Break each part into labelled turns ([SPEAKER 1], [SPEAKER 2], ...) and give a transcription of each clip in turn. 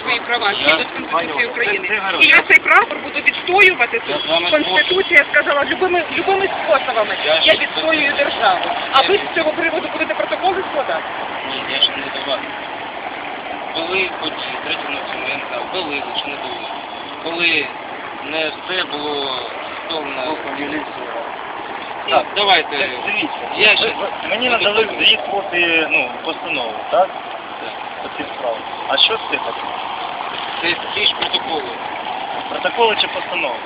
[SPEAKER 1] свої права згідно з Конституцією України. І я цей прапор буду відстоювати
[SPEAKER 2] Я
[SPEAKER 1] тут. Конституція сказала любими, любими способами.
[SPEAKER 2] Я
[SPEAKER 1] відстоюю державу. А ви з цього приводу будете протоколи складати?
[SPEAKER 2] Ні, я ще не до вас. Коли хоч третій національна, були чи не були. Коли не все було стовно. Так, давайте.
[SPEAKER 3] Дивіться,
[SPEAKER 2] Я ще...
[SPEAKER 3] мені надали дві копії ну, постанови, так? По цій справі. А що це таке?
[SPEAKER 2] Це ті ж протоколи.
[SPEAKER 3] Протоколи чи постанови?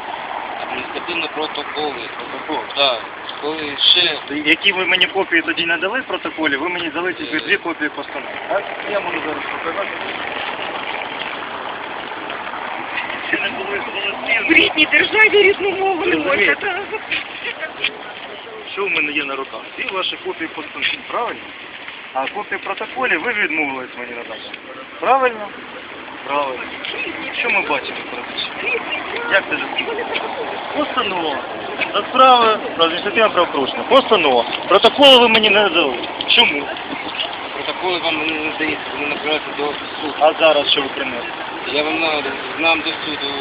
[SPEAKER 2] Адміністративні протоколи. Протокол. Так. Коли ще...
[SPEAKER 3] Які ви мені копії тоді не дали в протоколі, ви мені дали тільки дві копії постанови. Так? Я можу зараз показати. Ще не були
[SPEAKER 1] В рідній державі різну мову не можна.
[SPEAKER 3] Розумієте?
[SPEAKER 1] так.
[SPEAKER 3] Що в мене є на руках? Всі ваші копії постанови, правильно? А копії протоколів ви відмовились мені надати. Правильно? Правильно. Що ми бачимо практично? Як це записано? Постанова. За справи про адміністративне правопорушення. Постанова. Протоколи ви мені не надали. Чому?
[SPEAKER 2] Протоколи вам не надається, вони направляються до суду.
[SPEAKER 3] А зараз що ви принесли?
[SPEAKER 2] Я вам на, нам до суду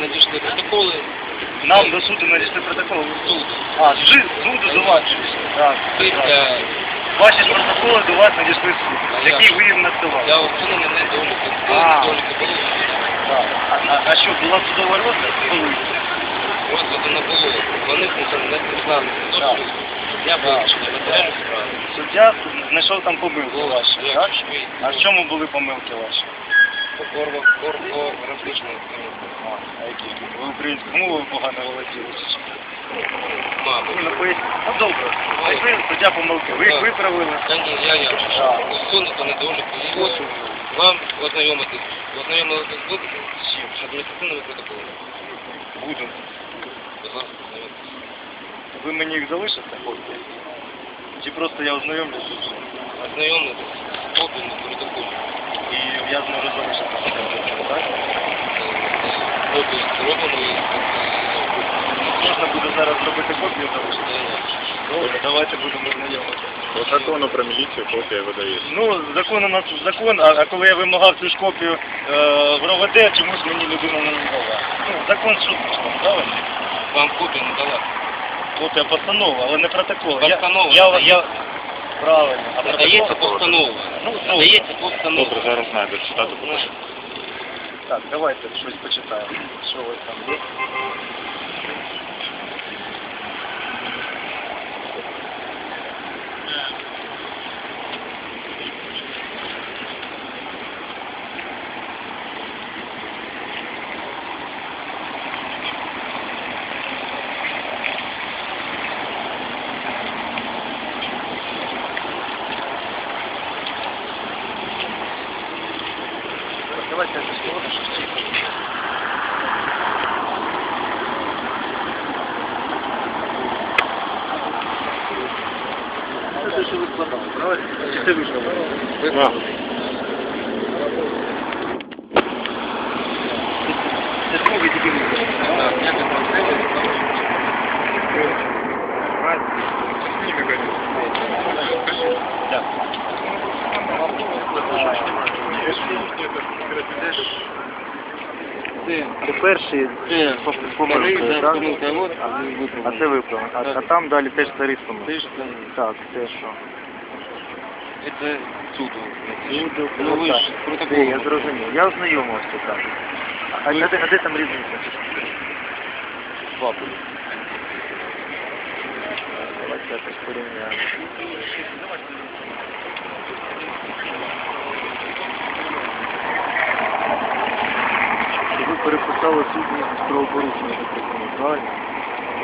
[SPEAKER 2] надійшли протоколи.
[SPEAKER 3] Нам до суду надійшли протоколи.
[SPEAKER 2] суд.
[SPEAKER 3] А, з суду до вас. Так. так. Ваші ж протоколи до вас надійшли в суд,
[SPEAKER 2] А
[SPEAKER 3] який ви їм надсилали.
[SPEAKER 2] я усунув мене
[SPEAKER 3] до. А, а, а що, була судова розгляд? Були.
[SPEAKER 2] Розгляду не було. Вони не
[SPEAKER 3] Так.
[SPEAKER 2] суду. Я вивчив матеріальну справу.
[SPEAKER 3] Суддя знайшов там помилки ваші, так? А в чому були помилки ваші?
[SPEAKER 2] Орфографічно.
[SPEAKER 3] А, які? Ви українську мову погано володіли?
[SPEAKER 2] Мабуть.
[SPEAKER 3] Ну, добре. Знайшли суддя помилки. Ви їх виправили.
[SPEAKER 2] Та ні, я я
[SPEAKER 3] Так.
[SPEAKER 2] усунути недоліки. Ось вам ознайомитись. Ознайомитись будете з чим? З адміністративними протоколами.
[SPEAKER 3] Буду.
[SPEAKER 2] Будь ласка, ознайомитесь.
[SPEAKER 3] Ви мені їх залишите? Чи просто я ознайомлюся?
[SPEAKER 2] Ознайомитись з копіями
[SPEAKER 3] я зможу залишити так?
[SPEAKER 2] Копії зроблені.
[SPEAKER 3] Можна буде зараз зробити копію залишити? Добре, давайте будемо знайомитися.
[SPEAKER 4] По закону про міліцію копія видається.
[SPEAKER 3] Ну, закон у нас закон, а, а коли я вимагав цю ж копію е, в РОВД, чомусь мені людина не надала. Ну, закон суд, правильно?
[SPEAKER 2] Вам копію не дала.
[SPEAKER 3] Копія постанови, але не протокол.
[SPEAKER 2] Постанова
[SPEAKER 3] Я, я, я, правильно. А
[SPEAKER 2] Надається постанова.
[SPEAKER 3] Ну,
[SPEAKER 2] Надається постанова.
[SPEAKER 4] Добре, зараз знайду читати покажу.
[SPEAKER 3] Так, давайте щось почитаємо. Що у вас там є? Давайте я скажу, що Це те, що ви складали, правильно? Чи це ви складали? Це друге тільки ви.
[SPEAKER 2] Так, я не просив.
[SPEAKER 3] Так.
[SPEAKER 2] Це
[SPEAKER 3] перший
[SPEAKER 2] Це
[SPEAKER 3] помилки, так?
[SPEAKER 2] помилка, а
[SPEAKER 3] це виправлено. А, а там далі теж.
[SPEAKER 2] Це ж
[SPEAKER 3] Так, це що?
[SPEAKER 2] це суду.
[SPEAKER 3] Люди,
[SPEAKER 2] Ну ви ж протокол.
[SPEAKER 3] Я зрозумів. Я ознайомився так. А, а, де, а де там різниця?
[SPEAKER 2] Два були.
[SPEAKER 3] Давайте якось порівняємо. Що Ви переписали сутність з правопорушення, так правильно?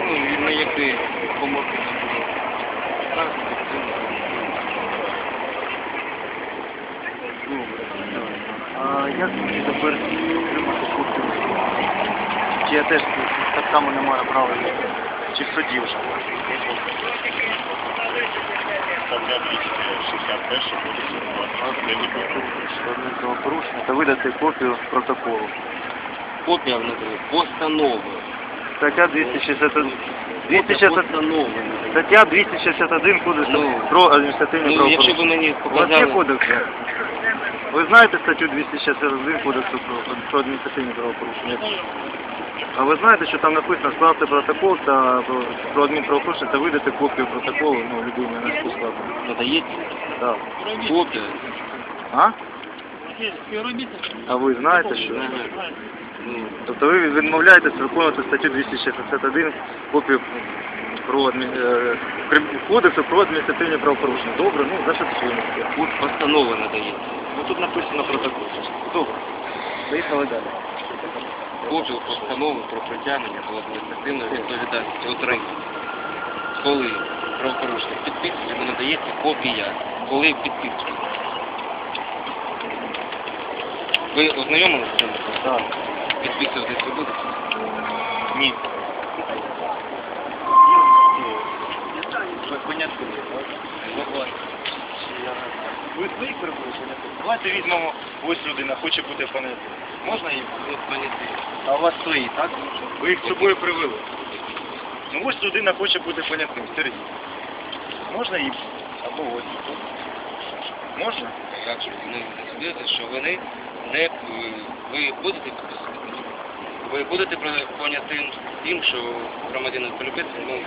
[SPEAKER 2] Ну, і на які помилки не
[SPEAKER 3] Добре. А як мені тепер отримати копію? Чи я теж так само не маю права? Чи в суді вже?
[SPEAKER 4] Стаття 261 кодексу адміністративних правопорушень.
[SPEAKER 3] Одне правопорушення та видати копію протоколу.
[SPEAKER 2] Копія внутрі, постанова.
[SPEAKER 3] Стаття 261.
[SPEAKER 2] Копія
[SPEAKER 3] 260
[SPEAKER 2] постанови.
[SPEAKER 3] Стаття 261 кодексу
[SPEAKER 2] Ну,
[SPEAKER 3] про адміністративне
[SPEAKER 2] Ну, якщо
[SPEAKER 3] правопорушення.
[SPEAKER 2] б мені
[SPEAKER 3] У вас є
[SPEAKER 2] показали...
[SPEAKER 3] кодекс? Ви знаєте статтю 261 Кодексу про, про адміністративні правопорушення? А ви знаєте, що там написано скласти протокол та про, про адмінправопорушення та видати копію протоколу ну, людині на яку складно?
[SPEAKER 2] Надаєте
[SPEAKER 3] Так.
[SPEAKER 2] копію.
[SPEAKER 3] А? А ви знаєте, що?
[SPEAKER 2] Ну,
[SPEAKER 3] Тобто ви відмовляєтесь виконувати статтю 261 копію про адмі... е, Кодексу про адміністративні правопорушення. Добре, ну зафіксуємо.
[SPEAKER 2] От постанова надається.
[SPEAKER 3] Ну тут написано протокол. Добре. Поїхали далі.
[SPEAKER 2] Копію постанови про притягнення до адміністративної відповідальності отримання. Коли правопорушник підписує, йому надається копія. Коли підписує. Ви ознайомилися з цим?
[SPEAKER 3] Так.
[SPEAKER 2] Підписуватись ви будете?
[SPEAKER 3] Ні.
[SPEAKER 2] Понятно.
[SPEAKER 3] Ви своїх перепрошення? Давайте візьмемо, ось людина, хоче бути понятим. Можна їм? А у вас свої, так? Ви їх з собою привели. Ну ось людина хоче бути понятим, Сергій. Можна їм? Або ось. Можна?
[SPEAKER 2] Як же ви не що вони не ви будете? Ви будете про- тим, що громадянин полюбити, не може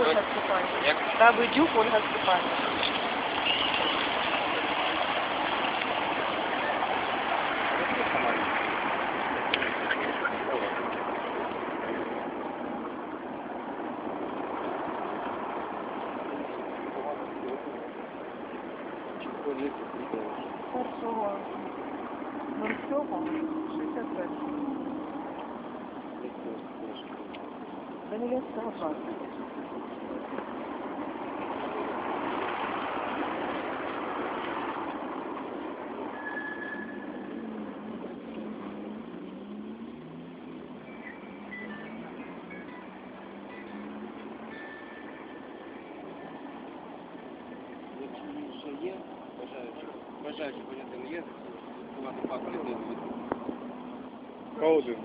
[SPEAKER 1] Ольга Степанівна. Давидюк Ольга Степанівна. Першого 07 Данилівського класу.
[SPEAKER 2] є, у вас два політичні.
[SPEAKER 4] Каудин.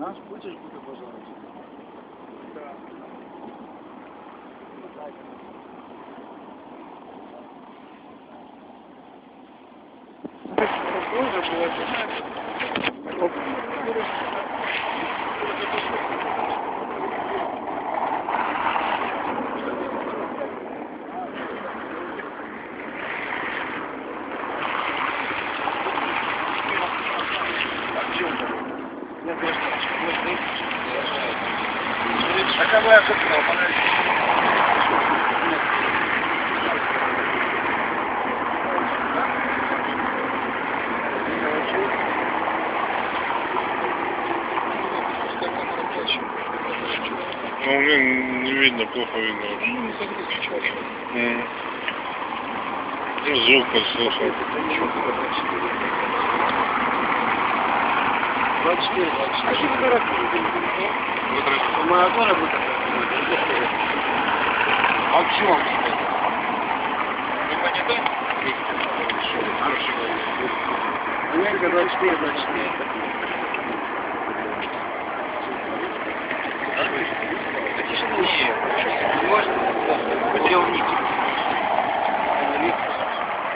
[SPEAKER 3] Наш хочеш бути пожалуйста? Так. Похоже було, що... моя купила,
[SPEAKER 4] Ну, мне не видно, плохо видно. М. Ну, звук подслушал.
[SPEAKER 3] 24, 24. Моя тоже будет.
[SPEAKER 2] А в чому? Ви поняты?
[SPEAKER 3] Америка 24, 24.
[SPEAKER 2] Ні, можна? Потеряв ніки.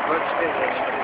[SPEAKER 3] 24, 24.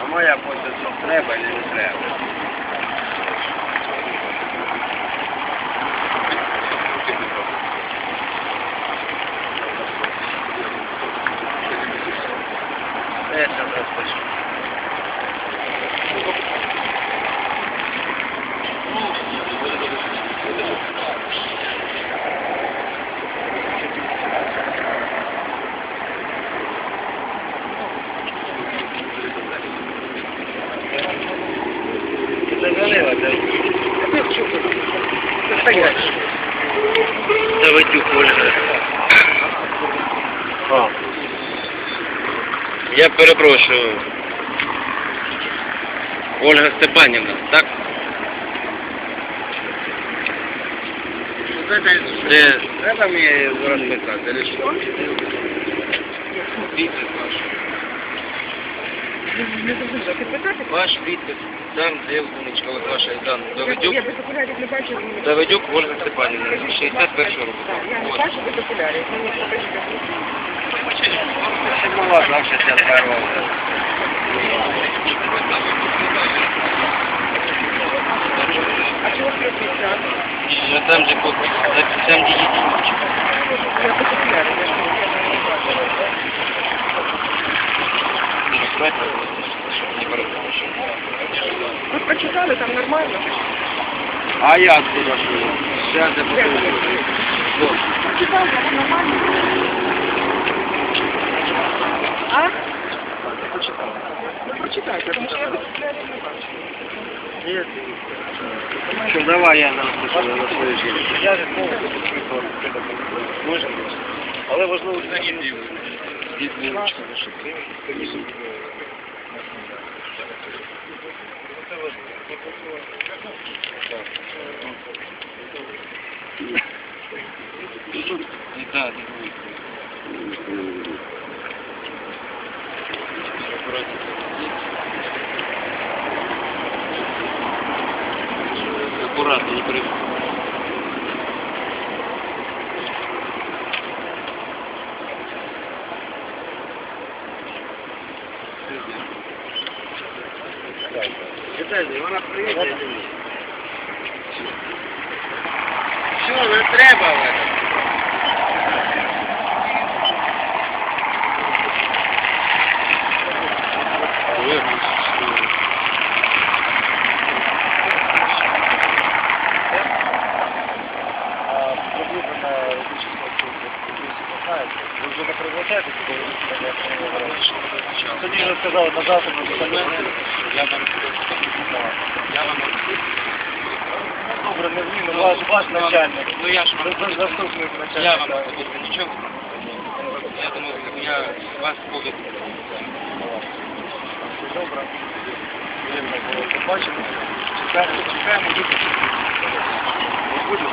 [SPEAKER 3] А моя позиція треба чи не треба? Я сейчас розпишу. Це залива, це
[SPEAKER 1] Настоящий.
[SPEAKER 3] Давидюк Ольга. А.
[SPEAKER 2] Я перепрошую. Ольга Степанівна, так? Це
[SPEAKER 3] Треба мені розписати, чи що?
[SPEAKER 2] підпис ваш.
[SPEAKER 1] Не. Підписати?
[SPEAKER 2] Ваш підпис, там, де вуличка, от ваша Дан
[SPEAKER 1] Я,
[SPEAKER 2] Давидюк.
[SPEAKER 1] я без окулярів не бачу. мені-
[SPEAKER 2] Давидюк Ольга Степанівна, 61 року.
[SPEAKER 1] Так, я не
[SPEAKER 2] От.
[SPEAKER 1] бачу без окулярів. Мені покажіть.
[SPEAKER 3] Це була там 61 року.
[SPEAKER 1] А чого приписати?
[SPEAKER 2] Ну, Там же подпис, там де є дівчинка.
[SPEAKER 1] Я без окулярів. я ж кажу, я не бачу.
[SPEAKER 2] Щоб.
[SPEAKER 1] Ви прочитали, там нормально?
[SPEAKER 3] А як туди що? Я подивлюсь.
[SPEAKER 1] ви? Прочитали, там нормально? А? Ну прочитайте, тому що я окулярів не бачу.
[SPEAKER 3] Що, давай я пишу на свою жінку. Я ж Можна? Але важливо, що не
[SPEAKER 2] Відміночка ваша. І так, Аккуратно, не при...
[SPEAKER 3] Віталій, вона приїде. Що, не треба в этом? Ви вже не призначаєте, Тоді вже сказали на завтра на документи.
[SPEAKER 2] Я вам... Я вам...
[SPEAKER 3] Добре, не зміни, ваш, ваш начальник.
[SPEAKER 2] Ну я ж вам...
[SPEAKER 3] За- Заступник
[SPEAKER 2] Я вам
[SPEAKER 3] начальника.
[SPEAKER 2] буду нічого. Я думаю, я вас поведу.
[SPEAKER 3] Добре. Побачити. Чекаємо, чекаємо. Будемо.